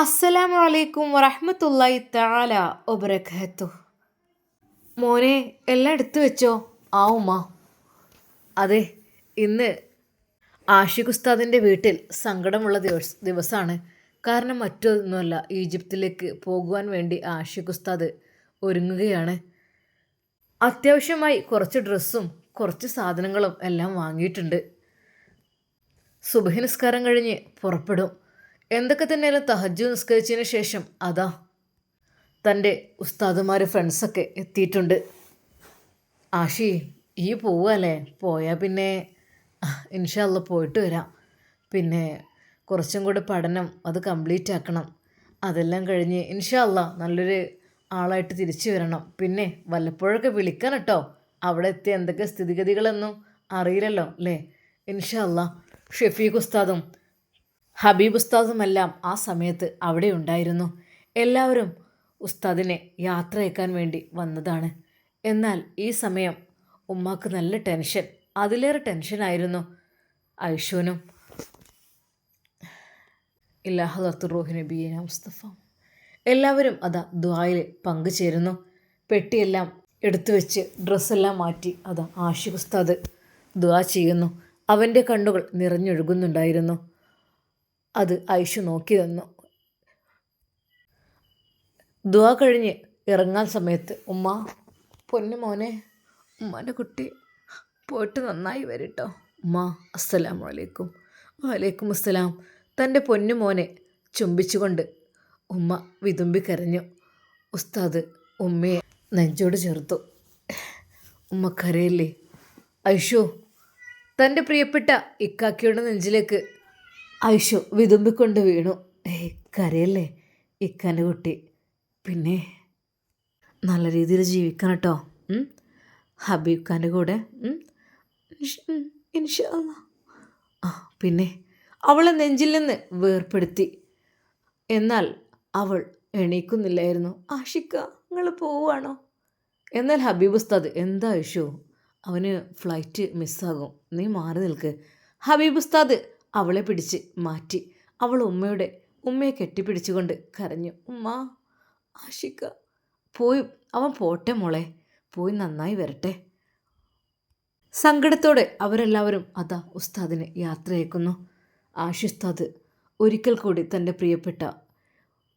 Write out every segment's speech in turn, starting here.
അസ്സലാമു അലൈക്കും വറഹ്മത്തുള്ളാഹി തആല വബറകാത്തു. മോനെ എല്ലാം എടുത്തു വെച്ചോ? ആ ഉമ്മ. അതെ ഇന്ന് ആഷിഖ് ഉസ്താദിന്റെ വീട്ടിൽ സങ്കടമുള്ള ദിവസ ദിവസമാണ് കാരണം മറ്റൊന്നുമല്ല ഈജിപ്തിലേക്ക് പോകുവാൻ വേണ്ടി ആഷിഖ് ഉസ്താദ് ഒരുങ്ങുകയാണ്. അത്യാവശ്യമായി കുറച്ച് ഡ്രസ്സും കുറച്ച് സാധനങ്ങളും എല്ലാം വാങ്ങിയിട്ടുണ്ട്. സുബഹി നിസ്കാരം കഴിഞ്ഞ് പുറപ്പെടും. എന്തൊക്കെ തന്നെയാലും തഹജു നിസ്കരിച്ചതിന് ശേഷം? അതാ തന്റെ ഉസ്താദുമാർ ഫ്രണ്ട്സൊക്കെ എത്തിയിട്ടുണ്ട്. ആഷി ഈ പോവല്ലേ? പോയാൽ പിന്നെ ഇൻഷല്ല പോയിട്ട് വരാം. പിന്നെ കുറച്ചും കൂടെ പഠനം അത് കംപ്ലീറ്റ് ആക്കണം. അതെല്ലാം കഴിഞ്ഞ് ഇൻഷല്ല നല്ലൊരു ആളായിട്ട് തിരിച്ചു വരണം. പിന്നെ വല്ലപ്പോഴൊക്കെ വിളിക്കണം കേട്ടോ അവിടെ എത്തിയ എന്തൊക്കെ സ്ഥിതിഗതികളെന്നും അറിയില്ലല്ലോ അല്ലേ ഇൻഷല്ല ഷെഫീഖ് ഉസ്താദും ഹബീബ് ഉസ്താദുമെല്ലാം ആ സമയത്ത് അവിടെ ഉണ്ടായിരുന്നു. എല്ലാവരും ഉസ്താദിനെ യാത്ര അയക്കാൻ വേണ്ടി വന്നതാണ്. എന്നാൽ ഈ സമയം ഉമ്മാക്ക് നല്ല ടെൻഷൻ അതിലേറെ ടെൻഷനായിരുന്നു ഐഷുവിനും ഇല്ലാഹത്തു റോഹി നബീന മുസ്തഫ. എല്ലാവരും അതാ ദ്വായിൽ പങ്കുചേരുന്നു. പെട്ടിയെല്ലാം എടുത്തു വെച്ച് ഡ്രസ്സെല്ലാം മാറ്റി അതാ ആഷിഖ് ഉസ്താദ് ദ്വാ ചെയ്യുന്നു. അവന്റെ കണ്ണുകൾ നിറഞ്ഞൊഴുകുന്നുണ്ടായിരുന്നു. അത് ഐഷു നോക്കി തന്നു ദുവാ കഴിഞ്ഞ് ഇറങ്ങാൻ സമയത്ത് ഉമ്മ പൊന്നു മോനെ ഉമ്മാന്റെ കുട്ടി പോയിട്ട് നന്നായി വരട്ടോ. ഉമ്മ അസ്സലാമു അലൈക്കും. വലൈക്കും അസ്സലാം. തന്റെ പൊന്നു മോനെ ചുംബിച്ചുകൊണ്ട് ഉമ്മ വിതുമ്പി കരഞ്ഞു. ഉസ്താദ് ഉമ്മയെ നെഞ്ചോട് ചേർത്തു. ഉമ്മ കരയില്ലേ? ഐഷു തന്റെ പ്രിയപ്പെട്ട ഇക്കാക്കിയുടെ നെഞ്ചിലേക്ക് ഐഷു വിതുമ്പിക്കൊണ്ട് വീണു. ഏയ് കരയല്ലേ ഇക്കാന്റെ കുട്ടി പിന്നെ നല്ല രീതിയിൽ ജീവിക്കണം കേട്ടോ. ഉം? ഹബീബ് ഖാന്റെ കൂടെ. ആ പിന്നെ അവളെ നെഞ്ചിൽ നിന്ന് വേർപ്പെടുത്തി. എന്നാൽ അവൾ എണീക്കുന്നില്ലായിരുന്നു. ആഷിക്ക നിങ്ങൾ പോവുകയാണോ എന്നാൽ ഹബീബ് ഉസ്താദ് എന്താ ഇഷ്യൂ അവന് ഫ്ലൈറ്റ് മിസ്സാകും നീ മാറി നിൽക്ക്. ഹബീബ് ഉസ്താദ് അവളെ പിടിച്ച് മാറ്റി. അവൾ ഉമ്മയുടെ ഉമ്മയെ കെട്ടിപ്പിടിച്ചുകൊണ്ട് കരഞ്ഞു. ഉമ്മ ആഷിക്ക പോയി അവൻ പോട്ടെ മോളെ പോയി നന്നായി വരട്ടെ. സങ്കടത്തോടെ അവരെല്ലാവരും അതാ ഉസ്താദിനെ യാത്രയക്കുന്നു. ആഷിസ്താദ് ഒരിക്കൽ കൂടി തന്റെ പ്രിയപ്പെട്ട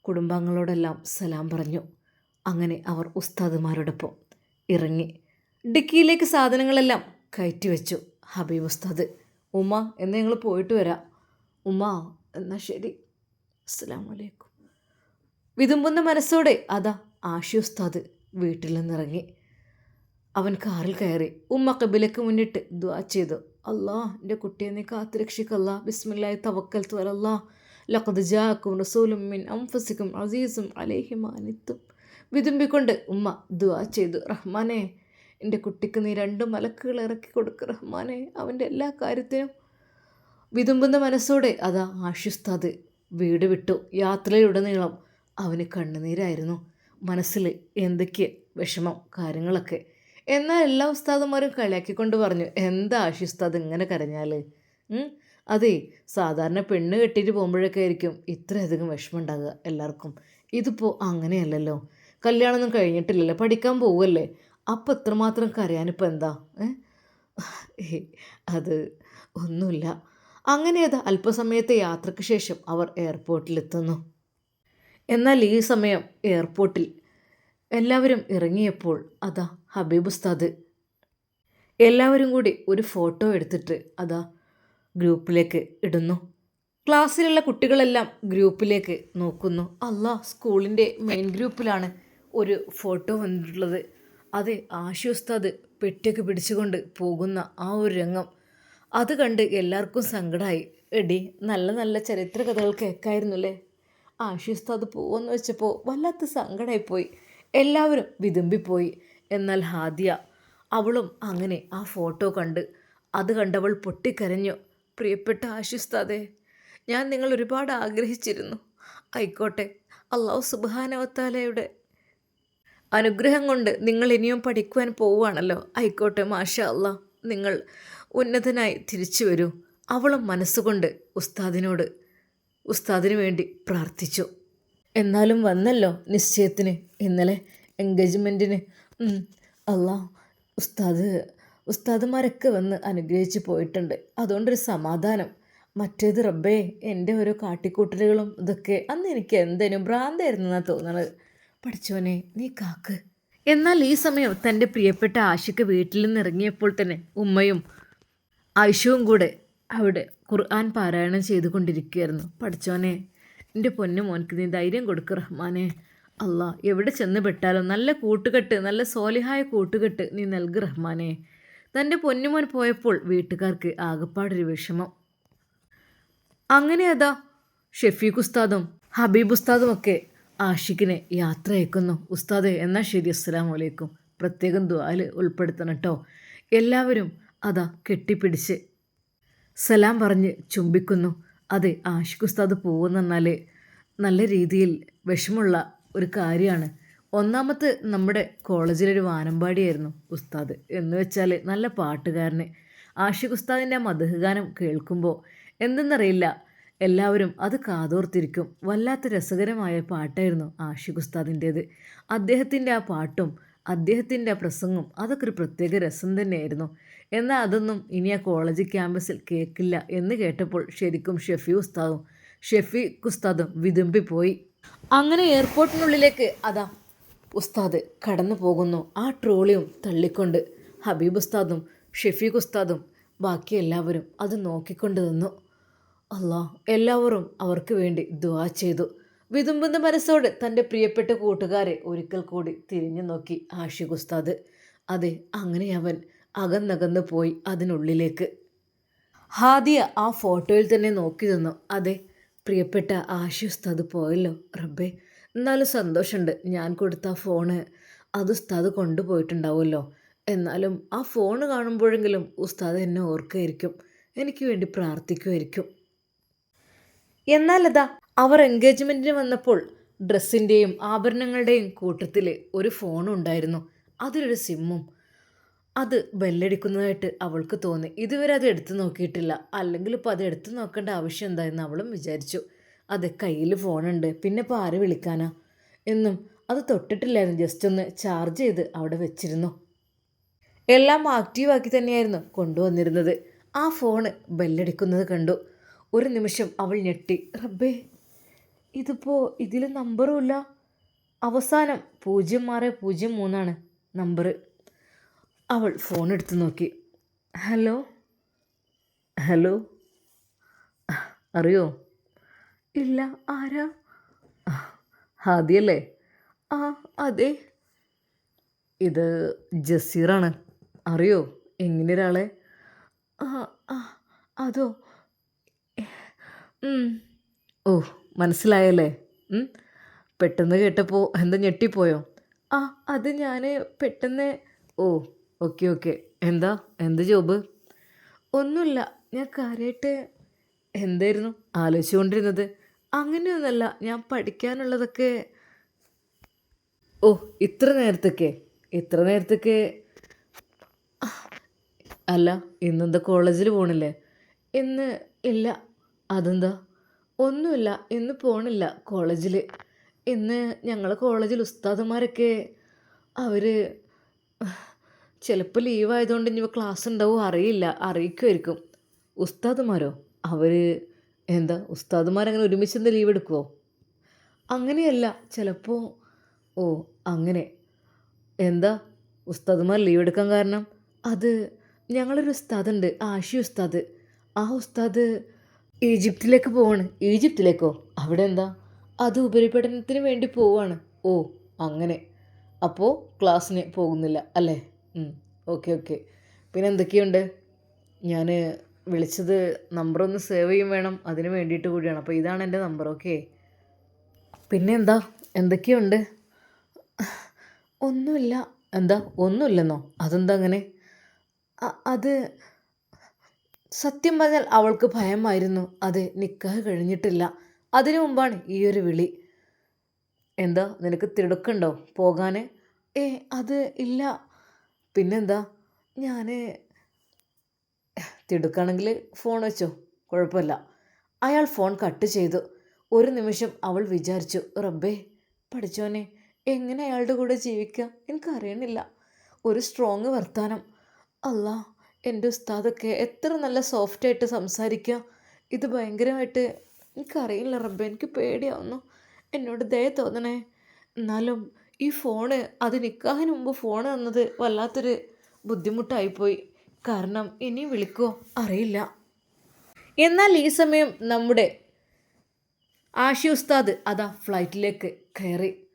കുടുംബാംഗങ്ങളോടെല്ലാം സലാം പറഞ്ഞു. അങ്ങനെ അവർ ഉസ്താദുമാരോടൊപ്പം ഇറങ്ങി. ഡിക്കിയിലേക്ക് സാധനങ്ങളെല്ലാം കയറ്റി വെച്ചു ഹബീബ് ഉസ്താദ്. ഉമ്മ എന്നെ ഞങ്ങൾ പോയിട്ട് വരാം. ഉമ്മ എന്നാൽ ശരി. അസ്സാം വലൈക്കും വിതുമ്പുന്ന മനസ്സോടെ അതാ ആഷി ഉസ്താദ് വീട്ടിൽ നിന്നിറങ്ങി. അവൻ കാറിൽ കയറി. ഉമ്മ കബിലക്ക് മുന്നിട്ട് ദ്വാ ചെയ്തു. അല്ലാ എന്റെ കുട്ടിയെ നീ കാത്തുരക്ഷിക്കല്ല. ബിസ്മില്ലായി തവക്കൽ തുവലല്ലാ ലഖദ് ജാക്കും റസൂലും മിൻ അംഫസിക്കും അസീസും അലേഹിമാനിത്തും വിതുമ്പിക്കൊണ്ട് ഉമ്മ ദ്വാ ചെയ്തു. റഹ്മാനെ എന്റെ കുട്ടിക്ക് നീ രണ്ട് മലക്കുകൾ ഇറക്കി കൊടുക്ക് റഹ്മാനെ. അവന്റെ എല്ലാ കാര്യത്തിനും വിതുമ്പുന്ന മനസ്സോടെ അതാ ആഷിസ്താദ് വീട് വിട്ടു യാത്രയിലുടനീളം അവന് കണ്ണുനീരായിരുന്നു. മനസ്സിൽ എന്തൊക്കെ വിഷമം കാര്യങ്ങളൊക്കെ. എന്നാൽ എല്ലാ ഉസ്താദന്മാരും കളിയാക്കിക്കൊണ്ട് പറഞ്ഞു എന്താ ആഷിസ്താദ് ഇങ്ങനെ കരഞ്ഞാൽ അതെ സാധാരണ പെണ്ണ് കെട്ടിയിട്ട് പോകുമ്പോഴൊക്കെ ആയിരിക്കും ഇത്രയധികം വിഷമം ഉണ്ടാകുക എല്ലാവർക്കും. ഇതിപ്പോൾ അങ്ങനെയല്ലല്ലോ. കല്യാണമൊന്നും കഴിഞ്ഞിട്ടില്ലല്ലോ. പഠിക്കാൻ പോവല്ലേ അപ്പം എത്രമാത്രം കരയാനിപ്പോൾ എന്താ? അത് ഒന്നുമില്ല. അങ്ങനെ അത് അല്പസമയത്തെ യാത്രയ്ക്ക് ശേഷം അവർ എയർപോർട്ടിലെത്തുന്നു. എന്നാൽ ഈ സമയം എയർപോർട്ടിൽ എല്ലാവരും ഇറങ്ങിയപ്പോൾ അതാ ഹബീബ് ഉസ്താദ്. എല്ലാവരും കൂടി ഒരു ഫോട്ടോ എടുത്തിട്ട് അതാ ഗ്രൂപ്പിലേക്ക് ഇടുന്നു. ക്ലാസ്സിലുള്ള കുട്ടികളെല്ലാം ഗ്രൂപ്പിലേക്ക് നോക്കുന്നു. അല്ല സ്കൂളിന്റെ മെയിൻ ഗ്രൂപ്പിലാണ് ഒരു ഫോട്ടോ വന്നിട്ടുള്ളത്. അതെ ആഷി ഉസ്താദ് പെട്ടിയൊക്കെ പിടിച്ചുകൊണ്ട് പോകുന്ന ആ ഒരു രംഗം. അത് കണ്ട് എല്ലാവർക്കും സങ്കടമായി എടി നല്ല നല്ല ചരിത്ര കഥകൾ കേൾക്കായിരുന്നു അല്ലേ? ആഷി ഉസ്താദ് പോകുമെന്ന് വെച്ചപ്പോൾ വല്ലാത്ത സങ്കടമായിപ്പോയി എല്ലാവരും വിതുമ്പിപ്പോയി. എന്നാൽ ഹാദിയ അവളും അങ്ങനെ ആ ഫോട്ടോ കണ്ട് അത് കണ്ടവൾ പൊട്ടിക്കരഞ്ഞു. പ്രിയപ്പെട്ട ആശിസ്താദേ ഞാൻ നിങ്ങൾ ഒരുപാട് ആഗ്രഹിച്ചിരുന്നു. ആയിക്കോട്ടെ അള്ളാഹു സുബാനവത്താലയുടെ അനുഗ്രഹം കൊണ്ട് നിങ്ങൾ ഇനിയും പഠിക്കുവാൻ പോവുകയാണല്ലോ. ആയിക്കോട്ടെ മാഷ അല്ല നിങ്ങൾ ഉന്നതനായി തിരിച്ചു വരൂ. അവളും മനസ്സുകൊണ്ട് ഉസ്താദിനോട് ഉസ്താദിന് വേണ്ടി പ്രാർത്ഥിച്ചു. എന്നാലും വന്നല്ലോ നിശ്ചയത്തിന്. ഇന്നലെ എൻഗേജ്മെന്റിന് അല്ല ഉസ്താദ് ഉസ്താദുമാരൊക്കെ വന്ന് അനുഗ്രഹിച്ച് പോയിട്ടുണ്ട്. അതുകൊണ്ടൊരു സമാധാനം. മറ്റേത് റബ്ബേ എന്റെ ഓരോ കാട്ടിക്കൂട്ടലുകളും ഇതൊക്കെ അന്ന് എനിക്ക് എന്തേനും ഭ്രാന്തായിരുന്നു എന്നാണ് തോന്നണത്. പഠിച്ചോനെ നീ കാക്ക്. എന്നാൽ ഈ സമയം തന്റെ പ്രിയപ്പെട്ട ആശയ്ക്ക് വീട്ടിൽ നിന്ന് ഇറങ്ങിയപ്പോൾ തന്നെ ഉമ്മയും ആയിഷവും കൂടെ അവിടെ ഖുർആൻ പാരായണം ചെയ്തുകൊണ്ടിരിക്കുകയായിരുന്നു. പഠിച്ചോനെ എന്റെ പൊന്നു മോനക്ക് നീ ധൈര്യം കൊടുക്ക് റഹ്മാനെ. അല്ലാ എവിടെ ചെന്ന് പെട്ടാലും നല്ല കൂട്ടുകെട്ട് നല്ല സോലിഹായ കൂട്ടുകെട്ട് നീ നൽകു റഹ്മാനെ. തന്റെ പൊന്നുമോൻ പോയപ്പോൾ വീട്ടുകാർക്ക് ആകപ്പാടൊരു വിഷമം. അങ്ങനെ അതാ ഷെഫീഖ് ഉസ്താദും ഹബീബ് ഉസ്താദും ഒക്കെ ആഷിഖിനെ യാത്ര അയക്കുന്നു ഉസ്താദ് എന്നാൽ ശരി. അസ്സലാം വലൈക്കും പ്രത്യേകം ദ്വാൽ ഉൾപ്പെടുത്തണം കേട്ടോ എല്ലാവരും അതാ കെട്ടിപ്പിടിച്ച് സലാം പറഞ്ഞ് ചുംബിക്കുന്നു. അതെ ആഷിഖ് ഉസ്താദ് പോകുന്ന നല്ല രീതിയിൽ വിഷമുള്ള ഒരു കാര്യമാണ്. ഒന്നാമത്തെ നമ്മുടെ കോളേജിലൊരു വാനമ്പാടിയായിരുന്നു ഉസ്താദ്. എന്ന് വെച്ചാൽ നല്ല പാട്ടുകാരന്. ആഷിഖ് ഉസ്താദിന്റെ ആ മധുഹ ഗാനം കേൾക്കുമ്പോൾ എന്തെന്നറിയില്ല എല്ലാവരും അത് കാതോർത്തിരിക്കും. വല്ലാത്ത രസകരമായ പാട്ടായിരുന്നു ആഷിഖ് ഉസ്താദിന്റേത് അദ്ദേഹത്തിന്റെ ആ പാട്ടും അദ്ദേഹത്തിന്റെ ആ പ്രസംഗം അതൊക്കെ ഒരു പ്രത്യേക രസം തന്നെയായിരുന്നു. എന്നാൽ അതൊന്നും ഇനി ആ കോളേജ് ക്യാമ്പസിൽ കേൾക്കില്ല എന്ന് കേട്ടപ്പോൾ ശരിക്കും ഷെഫി ഉസ്താദും ഷെഫി ഉസ്താദും വിതുമ്പിപ്പോയി. അങ്ങനെ എയർപോർട്ടിനുള്ളിലേക്ക് അതാ ഉസ്താദ് കടന്നു പോകുന്നു. ആ ട്രോളിയും തള്ളിക്കൊണ്ട് ഹബീബ് ഉസ്താദും ഷെഫീഖ് ഉസ്താദും ബാക്കി എല്ലാവരും അത് നോക്കിക്കൊണ്ട് നിന്നു. അല്ലാ എല്ലാവരും അവർക്ക് വേണ്ടി ദുവാ ചെയ്തു. വിതുമ്പുന്ന മനസ്സോടെ തന്റെ പ്രിയപ്പെട്ട കൂട്ടുകാരെ ഒരിക്കൽ കൂടി തിരിഞ്ഞു നോക്കി ആഷിഖ് അതെ അങ്ങനെ അവൻ അകന്നകന്ന് പോയി അതിനുള്ളിലേക്ക്. ഹാദിയ ആ ഫോട്ടോയിൽ തന്നെ നോക്കി നിന്നു. അതെ പ്രിയപ്പെട്ട ആഷി ഉസ്താദ് പോയല്ലോ റബ്ബേ. എന്നാലും സന്തോഷമുണ്ട് ഞാൻ കൊടുത്ത ഫോണ്. അത് ഉസ്താദ് കൊണ്ടുപോയിട്ടുണ്ടാവുമല്ലോ. എന്നാലും ആ ഫോണ് കാണുമ്പോഴെങ്കിലും ഉസ്താദ് എന്നെ ഓർക്കുമായിരിക്കും എനിക്ക് വേണ്ടി പ്രാർത്ഥിക്കുമായിരിക്കും. എന്നാൽ അതാ അവർ എൻഗേജ്മെന്റിന് വന്നപ്പോൾ ഡ്രസ്സിന്റെയും ആഭരണങ്ങളുടെയും കൂട്ടത്തിൽ ഒരു ഫോണും ഉണ്ടായിരുന്നു. അതിലൊരു സിമ്മും അത് ബെല്ലടിക്കുന്നതായിട്ട് അവൾക്ക് തോന്നി. ഇതുവരെ അത് എടുത്തു നോക്കിയിട്ടില്ല. അല്ലെങ്കിൽ ഇപ്പോൾ അത് എടുത്തു നോക്കേണ്ട ആവശ്യം എന്തായെന്ന് അവളും വിചാരിച്ചു. അതെ കയ്യിൽ ഫോണുണ്ട് പിന്നെ ഇപ്പോൾ ആരെ വിളിക്കാനാ? എന്നും അത് തൊട്ടിട്ടില്ലായിരുന്നു. ജസ്റ്റ് ഒന്ന് ചാർജ് ചെയ്ത് അവിടെ വെച്ചിരുന്നു. എല്ലാം ആക്റ്റീവാക്കി തന്നെയായിരുന്നു കൊണ്ടുവന്നിരുന്നത്. ആ ഫോണ് ബെല്ലടിക്കുന്നത് കണ്ടു. ഒരു നിമിഷം അവൾ ഞെട്ടി. റബ്ബേ ഇതിപ്പോൾ ഇതിൽ നമ്പറും ഇല്ല. അവസാനം പൂജ്യം ആറ് പൂജ്യം മൂന്നാണ് നമ്പർ അവൾ ഫോൺ എടുത്ത് നോക്കി. ഹലോ ഹലോ അറിയോ? ഇല്ല. ആരാ? ഹാദിയല്ലേ? ആ അതെ. ഇത് ജസീറാണ്. അറിയോ? എങ്ങനെ ഒരാളെ ആ ആ അതോ. ഓ മനസ്സിലായല്ലേ? ഉം. പെട്ടെന്ന് കേട്ടപ്പോൾ എന്താ ഞെട്ടിപ്പോയോ? ആ അത് ഞാൻ പെട്ടെന്ന് ഓ ഓക്കെ ഓക്കെ. എന്താ? എന്ത് ജോബ്? ഒന്നുമില്ല. ഞാൻ കാര്യമായിട്ട് എന്തായിരുന്നു? ആലോചിച്ചുകൊണ്ടിരുന്നത്? അങ്ങനെയൊന്നുമല്ല ഞാൻ പഠിക്കാനുള്ളതൊക്കെ ഓ ഇത്ര നേരത്തൊക്കെ? ഇത്ര നേരത്തൊക്കെ അല്ല ഇന്നെന്താ കോളേജിൽ പോണില്ലേ? ഇന്ന് ഇല്ല. അതെന്താ? ഒന്നുമില്ല ഇന്ന് പോണില്ല കോളേജിൽ ഇന്ന് ഞങ്ങൾ കോളേജിൽ ഉസ്താദന്മാരൊക്കെ അവർ ചിലപ്പോൾ ലീവായതുകൊണ്ട് ഇനി ക്ലാസ് ഉണ്ടാവും അറിയില്ല അറിയിക്കുമായിരിക്കും ഉസ്താദുമാരോ? അവർ എന്താ ഉസ്താദുമാരങ്ങനെ ഒരുമിച്ച് ലീവ് എടുക്കുമോ അങ്ങനെയല്ല ചിലപ്പോൾ ഓ അങ്ങനെ. എന്താ ഉസ്താദുമാർ ലീവ് എടുക്കാൻ കാരണം? അത് ഞങ്ങളൊരു ഉസ്താദുണ്ട് ആഷി ഉസ്താദ്. ആ ഉസ്താദ് ഈജിപ്തിലേക്ക് പോവാണ്. ഈജിപ്തിലേക്കോ? അവിടെ എന്താ? അത് ഉപരിപഠനത്തിന് വേണ്ടി പോവാണ്. ഓ അങ്ങനെ. അപ്പോൾ ക്ലാസ്സിന് പോകുന്നില്ല അല്ലേ? Okay okay. പിന്നെ എന്തൊക്കെയുണ്ട്? ഞാൻ വിളിച്ചത് നമ്പറൊന്ന് സേവ് ചെയ്യും വേണം അതിന് വേണ്ടിയിട്ട് കൂടിയാണ്. അപ്പോൾ ഇതാണ് എന്റെ നമ്പർ ഓക്കെ? പിന്നെ എന്താ? എന്തൊക്കെയുണ്ട്? ഒന്നുമില്ല. എന്താ? ഒന്നുമില്ലെന്നോ? അതെന്താ അങ്ങനെ? അത് സത്യം പറഞ്ഞാൽ അവൾക്ക് ഭയമായിരുന്നു. അതെ നിക്കാഹ് കഴിഞ്ഞിട്ടില്ല. അതിനു മുമ്പാണ് ഈ ഒരു വിളി. എന്താ നിനക്ക് തിടുക്കുണ്ടോ പോകാൻ ഏ അത് ഇല്ല. പിന്നെന്താ? ഞാൻ തിടുക്കാണെങ്കിൽ ഫോൺ വെച്ചോ? കുഴപ്പമില്ല. അയാൾ ഫോൺ കട്ട് ചെയ്തു. ഒരു നിമിഷം അവൾ വിചാരിച്ചു റബ്ബേ പഠിച്ചോനെ എങ്ങനെ അയാളുടെ കൂടെ ജീവിക്കുക എനിക്കറിയണില്ല. ഒരു സ്ട്രോങ് വർത്താനം. അല്ലാ എന്റെ ഉസ്താദൊക്കെ എത്ര നല്ല സോഫ്റ്റായിട്ട് സംസാരിക്കുക ഇത് ഭയങ്കരമായിട്ട് എനിക്കറിയില്ല റബ്ബേ എനിക്ക് പേടിയാവുന്നു. എന്നോട് ദയ തോന്നണേ. എന്നാലും ഈ ഫോണ് അത് നിൽക്കാതിന് മുമ്പ് ഫോൺ തന്നത് വല്ലാത്തൊരു ബുദ്ധിമുട്ടായിപ്പോയി. കാരണം ഇനി വിളിക്കോ? അറിയില്ല. എന്നാൽ ഈ സമയം നമ്മുടെ ആഷി ഉസ്താദ് അതാ ഫ്ലൈറ്റിലേക്ക് കയറി.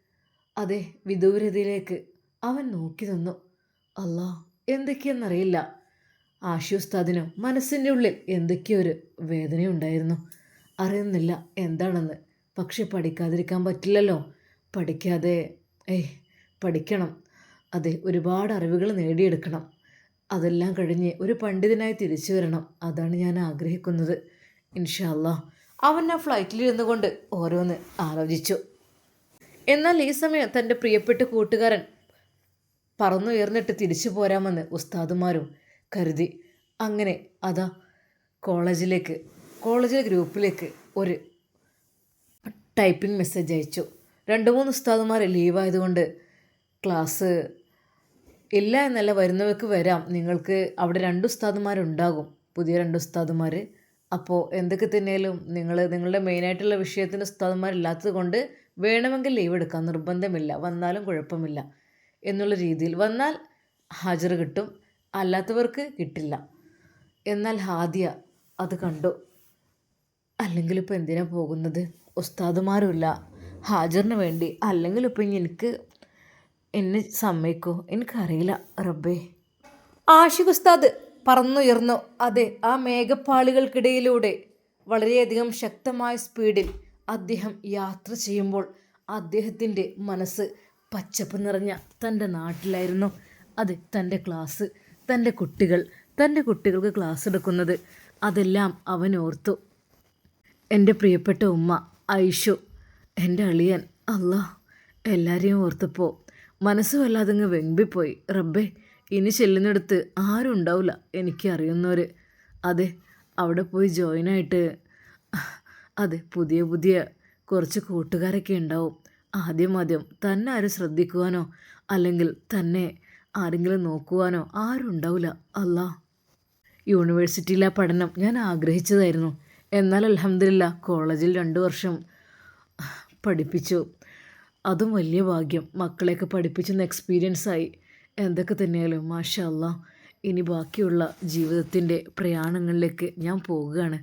അതെ വിദൂരതയിലേക്ക്. അവൻ നോക്കി നിന്നു. അല്ലാ എന്തൊക്കെയെന്നറിയില്ല ആഷി ഉസ്താദിനും മനസ്സിന്റെ ഉള്ളിൽ എന്തൊക്കെയോ ഒരു വേദനയുണ്ടായിരുന്നു. അറിയുന്നില്ല എന്താണെന്ന്. പക്ഷെ പഠിക്കാതിരിക്കാൻ പറ്റില്ലല്ലോ. പഠിക്കാതെ ഏയ് പഠിക്കണം. അതെ ഒരുപാട് അറിവുകൾ നേടിയെടുക്കണം. അതെല്ലാം കഴിഞ്ഞ് ഒരു പണ്ഡിതനായി തിരിച്ചു വരണം. അതാണ് ഞാൻ ആഗ്രഹിക്കുന്നത്. ഇൻഷാല്ലാ അവൻ ആ ഫ്ലൈറ്റിൽ ഇരുന്നു കൊണ്ട് ഓരോന്ന് ആലോചിച്ചു. എന്നാൽ ഈ സമയം തന്റെ പ്രിയപ്പെട്ട കൂട്ടുകാരൻ പറന്നുയർന്നിട്ട് തിരിച്ചു പോരാമെന്ന് ഉസ്താദുമാരും കരുതി. അങ്ങനെ അതാ കോളേജിലേക്ക് കോളേജിലെ ഗ്രൂപ്പിലേക്ക് ഒരു ടൈപ്പിംഗ് മെസ്സേജ് അയച്ചു. രണ്ട് മൂന്ന് ഉസ്താദുമാർ ലീവായതുകൊണ്ട് ക്ലാസ് ഇല്ല എന്നല്ല വരുന്നവർക്ക് വരാം. നിങ്ങൾക്ക് അവിടെ രണ്ട് ഉസ്താദുമാരുണ്ടാകും. പുതിയ രണ്ട് ഉസ്താദുമാർ അപ്പോൾ എന്തൊക്കെ തന്നെയാലും നിങ്ങൾ നിങ്ങളുടെ മെയിനായിട്ടുള്ള വിഷയത്തിന് ഉസ്താദുമാരില്ലാത്തത് കൊണ്ട് വേണമെങ്കിൽ ലീവ് എടുക്കാം. നിർബന്ധമില്ല. വന്നാലും കുഴപ്പമില്ല എന്നുള്ള രീതിയിൽ. വന്നാൽ ഹാജർ കിട്ടും. അല്ലാത്തവർക്ക് കിട്ടില്ല. എന്നാൽ ഹാദിയ അത് കണ്ടു. അല്ലെങ്കിൽ ഇപ്പോൾ എന്തിനാ പോകുന്നത്? ഉസ്താദുമാരുമില്ല. ഹാജറിന് വേണ്ടി. അല്ലെങ്കിൽ ഇപ്പം ഇനി എനിക്ക് എന്നെ സമ്മതിക്കോ? എനിക്കറിയില്ല റബ്ബേ. ആഷിഖ് ഉസ്താദ് പറന്നുയർന്നു. അതെ ആ മേഘപ്പാളികൾക്കിടയിലൂടെ വളരെയധികം ശക്തമായ സ്പീഡിൽ അദ്ദേഹം യാത്ര ചെയ്യുമ്പോൾ അദ്ദേഹത്തിന്റെ മനസ്സ് പച്ചപ്പ് നിറഞ്ഞ തന്റെ നാട്ടിലായിരുന്നു. അതെ തന്റെ ക്ലാസ്. തന്റെ കുട്ടികൾ തന്റെ കുട്ടികൾക്ക് ക്ലാസ് എടുക്കുന്നത്. അതെല്ലാം അവൻ ഓർത്തു. എന്റെ പ്രിയപ്പെട്ട ഉമ്മ ഐഷു എന്റെ അളിയൻ അല്ലാ എല്ലാവരെയും ഓർത്തപ്പോൾ മനസ്സ് വല്ലാതെ അങ്ങ് വെമ്പിപ്പോയി. റബ്ബേ ഇനി ചെല്ലുന്നിടത്ത് ആരും ഉണ്ടാവില്ല എനിക്ക് അറിയുന്നവർ അതെ അവിടെ പോയി ജോയിൻ ആയിട്ട് അതെ പുതിയ പുതിയ കുറച്ച് കൂട്ടുകാരൊക്കെ ഉണ്ടാവും. ആദ്യം ആദ്യം തന്നെ ആരും ശ്രദ്ധിക്കുവാനോ അല്ലെങ്കിൽ തന്നെ ആരെങ്കിലും നോക്കുവാനോ ആരും ഉണ്ടാവില്ല അല്ലാ. യൂണിവേഴ്സിറ്റിയിലെ പഠനം ഞാൻ ആഗ്രഹിച്ചതായിരുന്നു. എന്നാൽ അലഹമില്ല കോളേജിൽ രണ്ട് വർഷം പഠിപ്പിച്ചു. അതും വലിയ ഭാഗ്യം. മക്കളെയൊക്കെ പഠിപ്പിച്ചെന്ന എക്സ്പീരിയൻസ് ആയി. എന്തൊക്കെ തന്നെയാലും മാഷല്ല ഇനി ബാക്കിയുള്ള ജീവിതത്തിന്റെ പ്രയാണങ്ങളിലേക്ക് ഞാൻ പോവുകയാണ്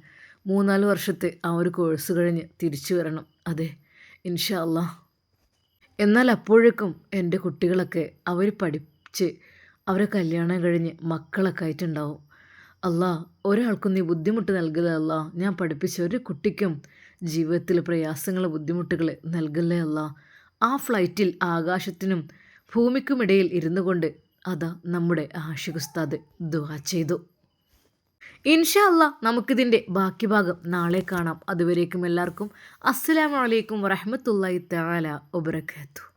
മൂന്നാൽ വർഷത്തെ ആ ഒരു കോഴ്സ് കഴിഞ്ഞ് തിരിച്ചു വരണം. അതെ ഇൻഷാ അല്ലാ എന്നാൽ അപ്പോഴേക്കും എന്റെ കുട്ടികളൊക്കെ അവർ പഠിച്ച് അവരെ കല്യാണം കഴിഞ്ഞ് മക്കളൊക്കെ ആയിട്ടുണ്ടാവും. അല്ലാ ഒരാൾക്കും നീ ബുദ്ധിമുട്ട് നൽകല അല്ല ഞാൻ പഠിപ്പിച്ച ഒരു കുട്ടിക്കും ജീവിതത്തിൽ പ്രയാസങ്ങൾ ബുദ്ധിമുട്ടുകൾ നൽകല്ലേ അല്ല ആ ഫ്ലൈറ്റിൽ ആകാശത്തിനും ഭൂമിക്കുമിടയിൽ ഇരുന്നു കൊണ്ട് അതാ നമ്മുടെ ആഷിഖുസ്താദ് ദുവാ ചെയ്തു. ഇൻഷാ അല്ല നമുക്കിതിന്റെ ബാക്കി ഭാഗം നാളെ കാണാം. അതുവരേക്കും എല്ലാവർക്കും അസ്സലാമലൈക്കും വറഹമത്തല്ലായി തആല വബറകാതുഹു.